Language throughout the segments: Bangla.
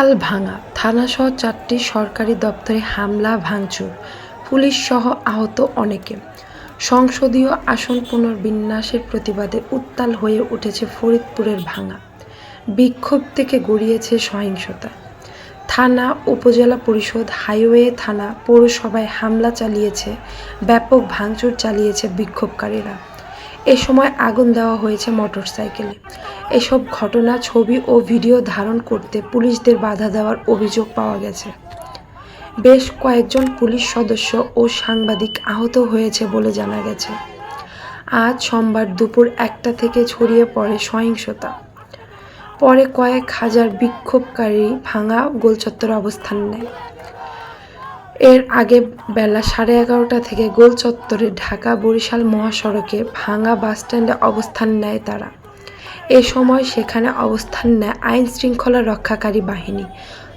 তালভাঙা থানাসহ চারটি সরকারি দপ্তরে হামলা, ভাঙচুর, পুলিশসহ আহত অনেকে। সংসদীয় আসন পুনর্বিন্যাসের প্রতিবাদে উত্তাল হয়ে উঠেছে ফরিদপুরের ভাঙা। বিক্ষোভ থেকে গড়িয়েছে সহিংসতা। থানা, উপজেলা পরিষদ, হাইওয়ে, থানা, পৌরসভায় হামলা চালিয়েছে, ব্যাপক ভাঙচুর চালিয়েছে বিক্ষোভকারীরা। এ সময় আগুন দেওয়া হয়েছে মোটরসাইকেলে। এসব ঘটনা ছবি ও ভিডিও ধারণ করতে পুলিশদের বাধা দেওয়ার অভিযোগ পাওয়া গেছে। বেশ কয়েকজন পুলিশ সদস্য ও সাংবাদিক আহত হয়েছে বলে জানা গেছে। আজ সোমবার দুপুর একটা থেকে ছড়িয়ে পড়ে সহিংসতা। পরে কয়েক হাজার বিক্ষোভকারী ভাঙা গোলচত্বরে অবস্থান নেয়। এর আগে বেলা সাড়ে এগারোটা থেকে গোল চত্বরে ঢাকা বরিশাল মহাসড়কে ভাঙা বাসস্ট্যান্ডে অবস্থান নেয় তারা। এ সময় সেখানে অবস্থান নেয় আইন শৃঙ্খলা রক্ষাকারী বাহিনী।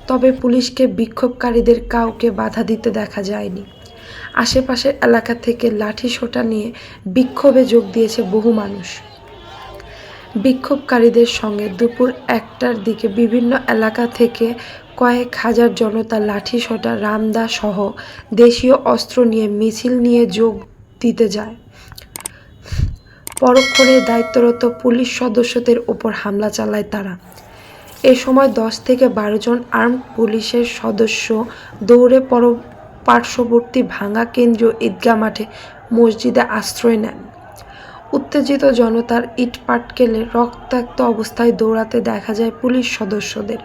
তবে পুলিশকে বিক্ষোভকারীদের কাউকে বাধা দিতে দেখা যায়নি। আশেপাশের এলাকা থেকে লাঠি সোটা নিয়ে বিক্ষোভে যোগ দিয়েছে বহু মানুষ। বিক্ষোভকারীদের সঙ্গে দুপুর একটার দিকে বিভিন্ন এলাকা থেকে কয়েক হাজার জনতা লাঠিসোঁটা রামদা সহ দেশীয় অস্ত্র নিয়ে মিছিল নিয়ে যোগ দিতে যায়। পরক্ষণে দায়িত্বরত পুলিশ সদস্যদের ওপর হামলা চালায় তারা। এ সময় দশ থেকে বারো জন আর্ম পুলিশের সদস্য দৌড়ে পর পার্শ্ববর্তী ভাঙা কেন্দ্রীয় ঈদগাহ মাঠে মসজিদে আশ্রয় নেন। উত্তেজিত জনতার ইট পাটকেলে রক্তাক্ত অবস্থায় দৌড়াতে দেখা যায় পুলিশ সদস্যদের।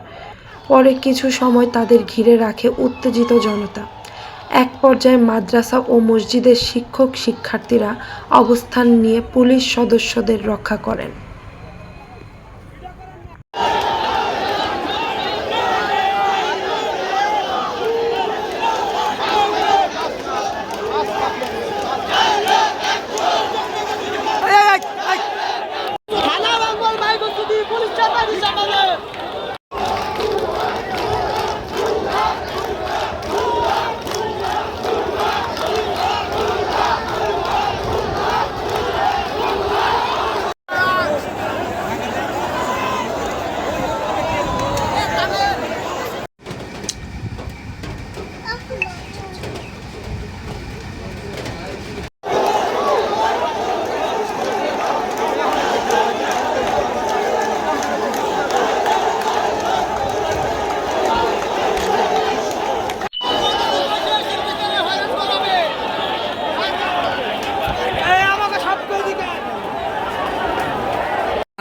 পরে কিছু সময় তাদের ঘিরে রাখে উত্তেজিত জনতা। এক পর্যায়ে মাদ্রাসা ও মসজিদের শিক্ষক শিক্ষার্থীরা অবস্থান নিয়ে পুলিশ সদস্যদের রক্ষা করেন।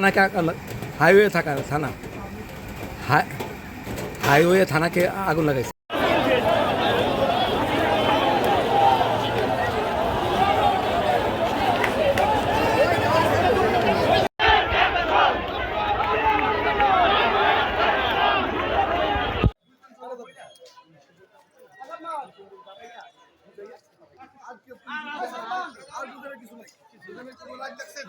থানাকে হাইওয়ে থাকা থানা হাইওয়ে থানাকে আগুন লাগাইছে আজকে আর আর কিছু নাই কিছু নাই লাগতেছে